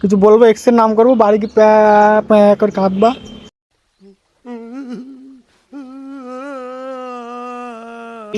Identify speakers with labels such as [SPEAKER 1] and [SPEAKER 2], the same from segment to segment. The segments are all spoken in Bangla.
[SPEAKER 1] কিছু বলব এক্সের নাম করব বাড়ি কি প্যা প্যা করে কাঁদবা।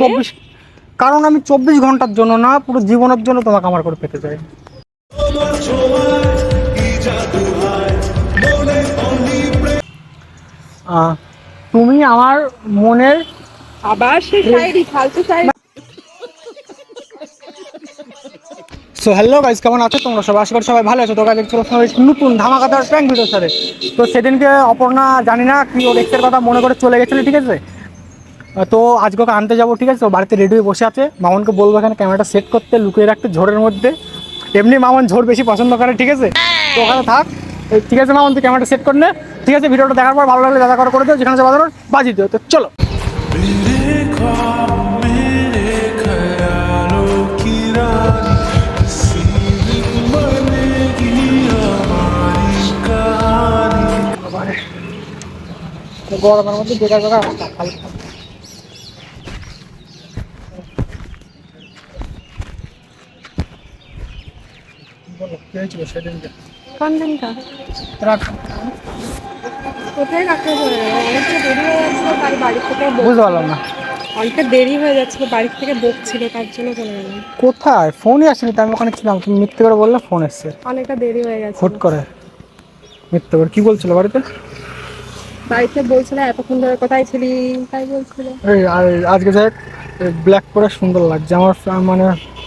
[SPEAKER 1] চব্বিশ কারণ আমি চব্বিশ ঘণ্টার জন্য না পুরো জীবনের জন্য তোমাকে আমার করে পেতে চাই। তুমি আমার মনের
[SPEAKER 2] আবার শায়রি ফালতু শায়রি
[SPEAKER 1] সো হ্যালো গাইজ কেমন আছো? তোমরা সবাই আশা করি সবাই ভালো আছো। তো গাইজ দেখছ নতুন ধামাকাদার প্র্যাঙ্ক ভিডিও সারে তো সেদিনকে অপর্ণা, জানি না কি ওর এক্সের কথা মনে করে চলে গেছিল, ঠিক আছে? তো আজকে ওকে আনতে যাব, ঠিক আছে? ও বাড়িতে রেডি হয়ে বসে আছে। মামনকে বলব এখানে ক্যামেরাটা সেট করতে, লুকিয়ে রাখতে, ঝোরের মধ্যে। এমনি মামন ঝোর বেশি পছন্দ করে, ঠিক আছে? তো ওখানে থাক। ঠিক আছে মামন, তুই ক্যামেরাটা সেট করে নে। ঠিক আছে ভিডিওটা দেখার পর ভালো লাগলে দাদা করে দিও, যেখানে বাজানোর বাজি দিও। তো চলো। গরমের মধ্যে বেকার বেকার খালি বলো কি হয়েছিল সেদিনকে
[SPEAKER 2] কোন দিনটা কোথায় রাখতে অনেকটা দেরি হয়ে যাচ্ছিল তাই বাড়ি থেকে
[SPEAKER 1] বুঝতে পারলাম না।
[SPEAKER 2] অনেকটা দেরি হয়ে যাচ্ছিল বাড়ি থেকে বকছিল তার জন্য চলে গেলাম।
[SPEAKER 1] কোথায়? ফোনই আসেনি তো আমি ওখানে ছিলাম। তুমি মিথ্যে করে বললে ফোন এসছে।
[SPEAKER 2] অনেকটা দেরি হয়ে গেছে
[SPEAKER 1] হুট করে। মিথ্যে করে কি বলছিল বাড়িতে?
[SPEAKER 2] বাড়িতে বলছিল এতক্ষণ ধরে কোথায় ছিলি? তাই বলছিল।
[SPEAKER 1] এই আর- আজকে যাই ব্ল্যাক করে সুন্দর লাগছে। আমার মানে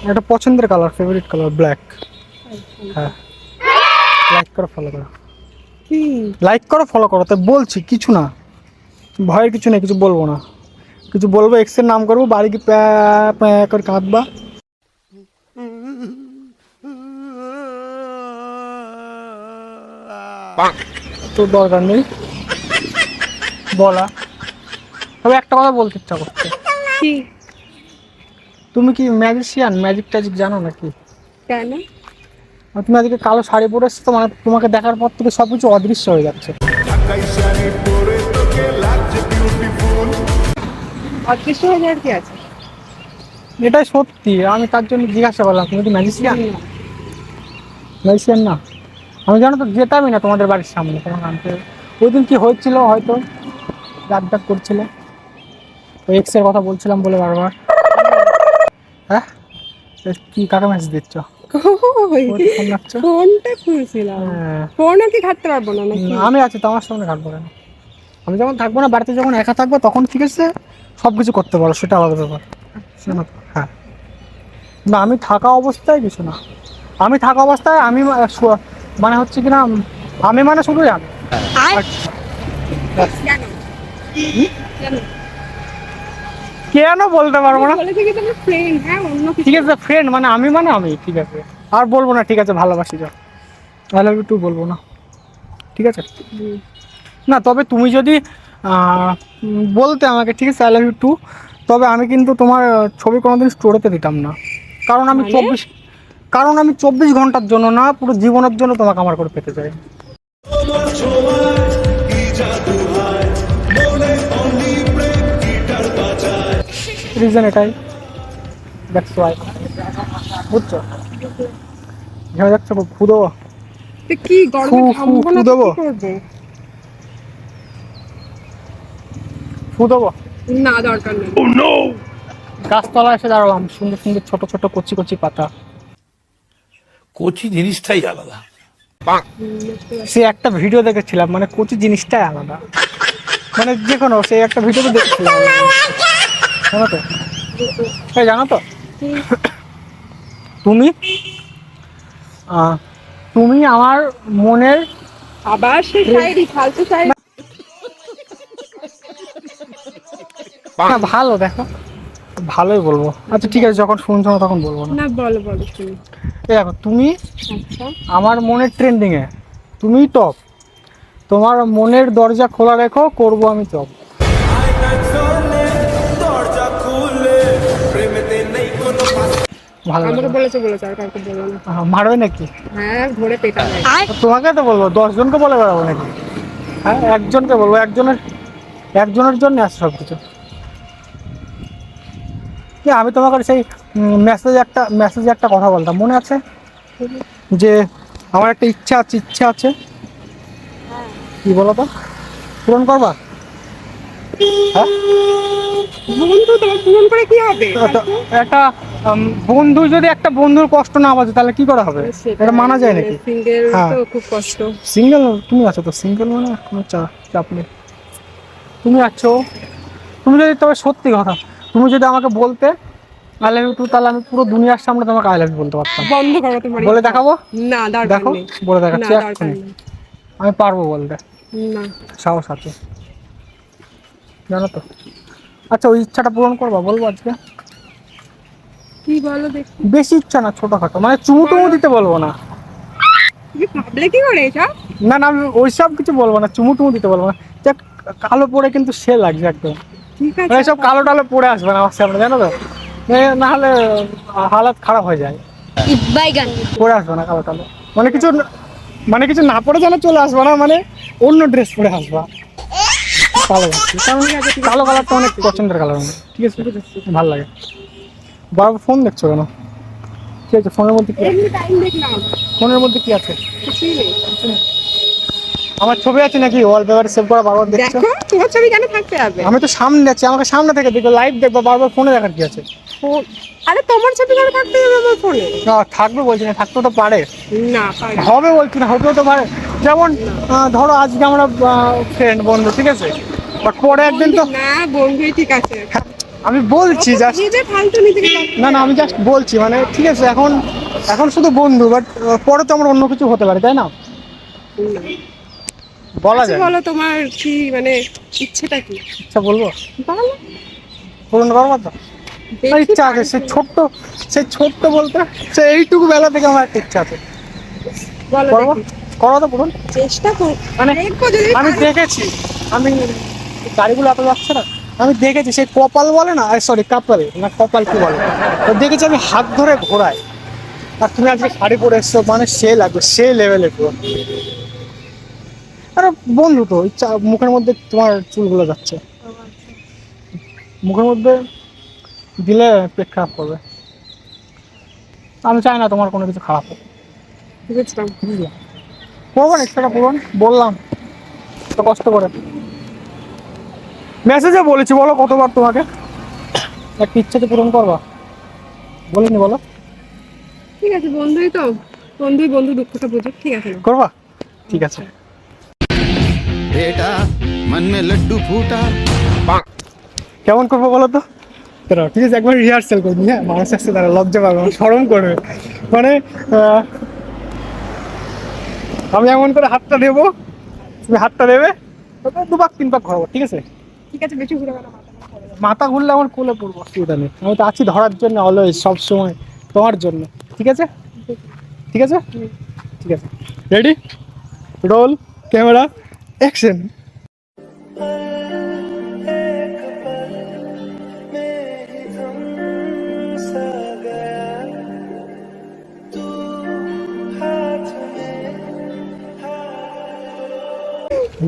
[SPEAKER 1] একটা পছন্দের কালার ফেভারিট কালার ব্ল্যাক হ্যাঁ। লাইক করো ফলো করো।
[SPEAKER 2] কি?
[SPEAKER 1] লাইক করো ফলো করো। তাই বলছি কিছু না। ভয়ের কিছু নেই কিছু বলব না। কিছু বলব এক্সের নাম করব বাড়ি কি প্যা প্যা করে কাঁদবা? তো দরকার নেই। বলা। তবে একটা কথা বলতে ইচ্ছা করছে।
[SPEAKER 2] কি?
[SPEAKER 1] তুমি কি ম্যাজিশিয়ান ম্যাজিক ট্যাজিক জানো নাকি?
[SPEAKER 2] কেন?
[SPEAKER 1] তুমি আজকে কালো শাড়ি পরে এসছো মানে তোমাকে দেখার পর থেকে সব কিছু অদৃশ্য হয়ে যাচ্ছে।
[SPEAKER 2] অদৃশ্য হয়ে যাওয়ার কি আছে?
[SPEAKER 1] এটাই সত্যি আমি তার জন্য জিজ্ঞাসা করলাম তুমি কি ম্যাজিশিয়ান ম্যাজিশিয়ান না। আমি জানো তো যেতামই না তোমাদের বাড়ির সামনে তোমার আনতে ওই দিন কি হয়েছিল হয়তো? ডাক ডাক করছিল ওই এক্সের কথা বলছিলাম বলে বারবার। হ্যাঁ? কি কাকে মেসেজ দিচ্ছ? তো
[SPEAKER 2] ফোনটা খুলছিলাম।
[SPEAKER 1] হ্যাঁ।
[SPEAKER 2] ফোনও কি ঘাটতে পারব না নাকি?
[SPEAKER 1] আমি আছি তো আমার সামনে থাকব কেন? আমি যখন থাকব না বাড়িতে যখন একা থাকব তখন ঠিক আছে সব কিছু করতে পারো সেটা আলাদা ব্যাপার। হ্যাঁ। না আমি থাকা অবস্থায় কিছু না। আমি থাকা অবস্থায় আমি মানে হচ্ছে কি না আমি মানে শুধু আমি আচ্ছা।
[SPEAKER 2] কেন
[SPEAKER 1] বলতে পারব না?
[SPEAKER 2] হ্যাঁ অন্য
[SPEAKER 1] ঠিক আছে ফ্রেন্ড মানে আমি মানে আমি ঠিক আছে। আর বলব না ঠিক আছে ভালোবাসি যাও আই লাভ ইউ টু বলব না। ঠিক আছে? না তবে তুমি যদি বলতে আমাকে ঠিক আছে আই লাভ ইউ টু তবে আমি কিন্তু তোমার ছবি কোনোদিন স্টোরেতে দিতাম না। কারণ আমি? চব্বিশ কারণ আমি চব্বিশ ঘণ্টার জন্য না পুরো জীবনের জন্য তোমাকে আমার করে পেতে চাই। রিজন এটাই। দ্যাটস ওয়াই বুঝছ? এখানে যাচ্ছ ফু দেবো
[SPEAKER 2] কি গরমে
[SPEAKER 1] ফু, ফু,
[SPEAKER 2] না
[SPEAKER 1] দেবো? ফু দেবো
[SPEAKER 2] না দরকার নেই।
[SPEAKER 1] গাছতলা এসে দাঁড়ালাম সুন্দর সুন্দর ছোট ছোট কচি কচি পাতা।
[SPEAKER 3] কচি জিনিসটাই আলাদা।
[SPEAKER 1] সে একটা ভিডিও দেখেছিলাম মানে কচি জিনিসটাই আলাদা। মানে যে কোনো সে একটা ভিডিওতে দেখেছিলাম। জানো তো? এই জানো তো? তুমি? তুমি আমার মনের
[SPEAKER 2] আবার সেই শায়রি ফালতু শায়রি
[SPEAKER 1] ভালো দেখো। ভালোই বলব। আচ্ছা ঠিক আছে যখন শুনছো না তখন বলব না।
[SPEAKER 2] বলো বলো
[SPEAKER 1] দেখো তুমি
[SPEAKER 2] আচ্ছা।
[SPEAKER 1] আমার মনের ট্রেন্ডিংয়ে তুমি টপ তোমার মনের দরজা খোলা রেখো করব আমি টপ ভালো
[SPEAKER 2] আমাকে বলেছে বলেছে আর কাউকে বলো না।
[SPEAKER 1] মারবে নাকি?
[SPEAKER 2] হ্যাঁ
[SPEAKER 1] তোমাকে তো বলব দশজনকে বলে বেড়াবো নাকি? হ্যাঁ একজনকে বলব একজনের একজনের জন্য আসে সব কিছু এ, আমি তোমাকে সেই মেসেজে একটা মেসেজে একটা কথা বলতাম মনে আছে? যে আমার একটা ইচ্ছা আছে ইচ্ছা আছে। কি বলো তো? পূরণ করবা? হ্যাঁ?
[SPEAKER 2] বন্ধু তোমার পূরণ করে কি হবে?
[SPEAKER 1] একটা বন্ধু যদি একটা বন্ধুর কষ্ট না বাজে তাহলে কি করা হবে? এটা মানা যায় নাকি?
[SPEAKER 2] সিঙ্গেল
[SPEAKER 1] হ্যাঁ।
[SPEAKER 2] তো খুব কষ্ট।
[SPEAKER 1] সিঙ্গেল তুমি আছো তো? সিঙ্গেল মানে কোনো চাপ নেই। তুমি আছো? তুমি যদি তবে সত্যি কথা তুমি যদি আমাকে বলতে আই লাভ ইউ টু তাহলে আমি পুরো দুনিয়ার সামনে তোমাকে আই লাভ ইউ বলতে পারতাম।
[SPEAKER 2] বন্ধ করো তোমার
[SPEAKER 1] বলে দেখাবো?
[SPEAKER 2] না দরকার
[SPEAKER 1] দেখো
[SPEAKER 2] নেই।
[SPEAKER 1] বলে দেখাচ্ছি
[SPEAKER 2] নেই।
[SPEAKER 1] আমি পারব বলতে।
[SPEAKER 2] না।
[SPEAKER 1] সাহস আছে। জানো তো? আচ্ছা ওই ইচ্ছাটা পূরণ করবা বলব আজকে?
[SPEAKER 2] কি বলো দেখি।
[SPEAKER 1] বেশি ইচ্ছা না ছোটখাটো মানে চুমু টুমু দিতে বলব না।
[SPEAKER 2] তুমি ভাবলে কি করে এটা
[SPEAKER 1] না না আমি ওইসব কিছু বলব না চুমু টুমু দিতে বলব না। দেখ কালো পরে কিন্তু সে লাগছে একদম।
[SPEAKER 2] ঠিক আছে
[SPEAKER 1] মানে সব কালো টালো পরে আসবে না আমার সামনে জানো তো? না হলে হালাত খারাপ হয়ে যায়।
[SPEAKER 4] বাইগান
[SPEAKER 1] পরে আসবে না কালো টালো। মানে কিছু মানে কিছু না পরে যেন চলে আসবে না মানে অন্য ড্রেস পরে আসবা। কালো। কালারটা অনেক পছন্দের কালার। ঠিক আছে। ভালো লাগে। বারবার ফোন দেখছ কেন? কি আছে? ফোনের মধ্যে কি ফোনের মধ্যে কি আছে? আমার ছবি আছে নাকি? ওয়ালপেপারে সেভ করা বারবার দেখছ?
[SPEAKER 2] দেখো তোমার ছবি কেন থাকতে হবে?
[SPEAKER 1] আমি তো সামনে আছি আমাকে সামনে থেকে দেখো লাইভ দেখব বারবার ফোনে দেখার কি আছে?
[SPEAKER 2] আরে তোমার ছবি কেন থাকতে হবে আমার ফোনে
[SPEAKER 1] না থাকবে বলছি না থাকতে তো পারে।
[SPEAKER 2] না পারি।
[SPEAKER 1] হবে বলছি না হতেও তো পারে। যেমন ধরো আজকে আমরা ফ্রেন্ড বন্ধু ঠিক আছে? বাট পরে একদিন তো
[SPEAKER 2] না বন্ধুই ঠিক আছে।
[SPEAKER 1] আমি বলছি জাস্ট না না আমি জাস্ট বলছি মানে ঠিক আছে এখন এখন শুধু বন্ধু বাট পরে তো আমার অন্য কিছু হতে পারে তাই না? বলা
[SPEAKER 2] আচ্ছা
[SPEAKER 1] যায়।
[SPEAKER 2] বলো তোমার কি মানে ইচ্ছেটা কি?
[SPEAKER 1] আচ্ছা বলব?
[SPEAKER 2] বলো।
[SPEAKER 1] পূরণ করব তো? ইচ্ছা আছে সে ছোট্ট সে ছোট্ট বলতে সে এইটুকু বেলা থেকে আমার একটা ইচ্ছা আছে। করব। করো তো পূরণ
[SPEAKER 2] চেষ্টা কর।
[SPEAKER 1] মানে আমি দেখেছি। আমি গাড়িগুলো এত যাচ্ছে না। আমি দেখেছি সেই কপাল বলে না সরি কাপাল না কপাল কি বলে? তো দেখেছি আমি হাত ধরে ঘোরাই। আর তুমি আজকে শাড়ি পরে এসছো মানে সে লাগবে সে লেভেলের পুরো। আরে বন্ধু তো মুখের মধ্যে তোমার চুলগুলো যাচ্ছে। মুখের মধ্যে দিলে পেট খারাপ করবে। আমি চাই না তোমার কোনো কিছু খারাপ হোক।
[SPEAKER 2] বুঝলাম
[SPEAKER 1] বুঝলাম করব না এক্সট্রাটা পূরণ বললাম। তো কষ্ট করে। মেসেজে বলেছি বলো কতবার তোমাকে? একটা ইচ্ছা তো পূরণ করবা। বলিনি বলো।
[SPEAKER 2] ঠিক আছে বন্ধুই তো। বন্ধুই বন্ধু দুঃখটা বুঝুক ঠিক আছে।
[SPEAKER 1] করবা? ঠিক আছে।
[SPEAKER 5] এটা মন মে লাড্ডু ফুটা।
[SPEAKER 1] কেমন করব বলো তো? ঠিক আছে একবার রিহার্সাল করবি হ্যাঁ? মানুষ আসছে তারা লজ্জা পাবে সরম করবে। মানে আমি এমন করে হাতটা দেবো তুমি হাতটা দেবে দু পাক তিন পাক ঘর ঠিক আছে?
[SPEAKER 2] ঠিক আছে বেশি ঘুরে গেল
[SPEAKER 1] মাথা ঘুরলে আমার কোলে পড়ব অসুবিধা নেই। আমি তো আছি ধরার জন্য অলওয়েজ সব সময় তোমার জন্য। ঠিক আছে? ঠিক আছে? ঠিক আছে। রেডি রোল ক্যামেরা অ্যাকশন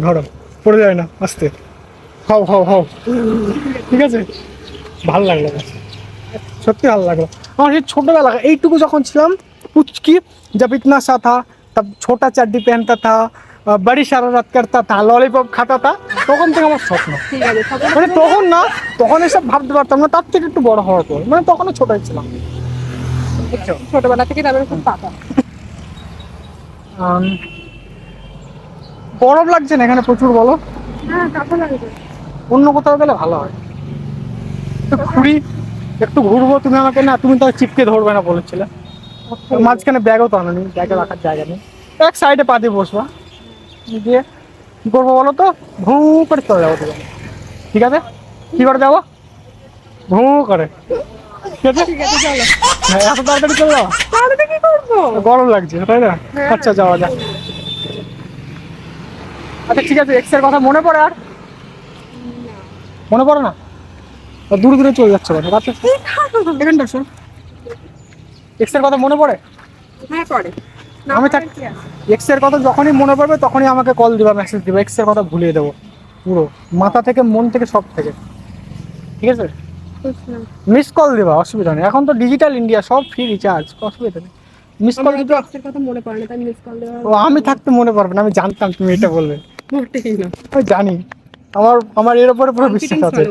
[SPEAKER 1] ধরো পড়ে যায় না আস্তে। হাও হাও হাও ঠিক আছে ভালো লাগলো বেশ। সত্যি ভালো লাগলো আমার সেই ছোটবেলা এইটুকু যখন ছিলাম পুচকি जब इतना सा था तब छोटा चड्डी पहनता था अ, बड़ी शरारत करता था ললিপপ খাতা था তখন থেকে আমার স্বপ্ন
[SPEAKER 2] ঠিক আছে সকালে
[SPEAKER 1] মানে তখন না তখন এসব ভাবতে পারতাম না তার থেকে একটু বড় হওয়ার পর মানে তখনও ছোটই ছিলাম বুঝছো?
[SPEAKER 2] ছোটবেলা থেকে তাদের খুব পাতা
[SPEAKER 1] আম, গরম লাগছে না এখানে প্রচুর বলো
[SPEAKER 2] হ্যাঁ কাপড় লাগবে
[SPEAKER 1] অন্য কোথাও গেলে ভালো হয়। ঘুরি একটু ঘুরবো তুমি আমাকে না তুমি তো চিপকে ধরবে না বলেছিলে। মাঝখানে ব্যাগও তো আনোনি ব্যাগে রাখার জায়গা নেই। এক সাইডে পা দিয়ে বসবা। দিয়ে কি করব বলো তো? ভু করে চলে যাব তুমি ঠিক আছে? কি করে যাব? ভু করে। ঠিক আছে? হ্যাঁ এত তাড়াতাড়ি চলে
[SPEAKER 2] করব?
[SPEAKER 1] গরম লাগছে তাই না? আচ্ছা যাওয়া যাক। আচ্ছা ঠিক আছে এক্সের কথা মনে পড়ে আর। মনে পড়ে না? দূরে দূরে চলে যাচ্ছে কথা আচ্ছা এখানটা শোন। এক্সের কথা মনে পড়ে?
[SPEAKER 2] হ্যাঁ পরে
[SPEAKER 1] আমি থাক-
[SPEAKER 2] কি আছে?
[SPEAKER 1] এক্সের কথা যখনই মনে পড়বে তখনই আমাকে কল দিবা মেসেজ দিবা। এক্সের কথা ভুলিয়ে দেবো। পুরো। মাথা থেকে মন থেকে সব থেকে। ঠিক আছে। মিস কল দিবা অসুবিধা নেই। এখন তো ডিজিটাল ইন্ডিয়া সব ফ্রি রিচার্জ অসুবিধা নেই। মিস কল
[SPEAKER 2] আমার এক্সের কথা মনে পড়ে না তাই মিস কল দেওয়া
[SPEAKER 1] ও আমি থাকতে মনে পারবে না আমি জানতাম তুমি এটা বলবে আমি জানি। আমার আমার এর উপরে পুরো বিশ্বাস আছে।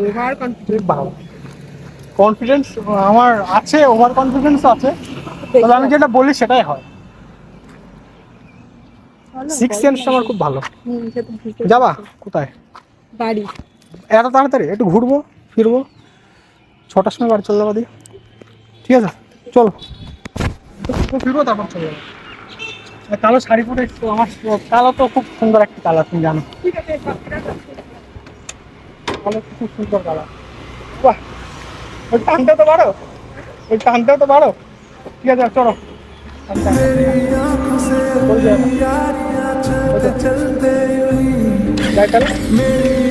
[SPEAKER 2] কনফিডেন্স
[SPEAKER 1] আমার আছে ওভার কনফিডেন্স আছে। তবে আমি যেটা বলি সেটাই হয়। সিক্স সেন্স আমার খুব ভালো। যাবা কোথায়?
[SPEAKER 2] বাড়ি।
[SPEAKER 1] এত তাড়াতাড়ি একটু ঘুরবো ফিরবো। ছটার সময় বাড়ি চলে যাব দিয়ে। ঠিক আছে চলো। ফিরবো তারপর চলে যাব। কালো শাড়ি পরে আমার কালো তো খুব সুন্দর একটা কালার তুমি জানো।
[SPEAKER 2] ঠিক আছে সবটা
[SPEAKER 1] খুব সুন্দর কালার বাহ, ওই টানতে তো পারো ওই টানতে তো পারো ঠিক আছে, চলো। টানতে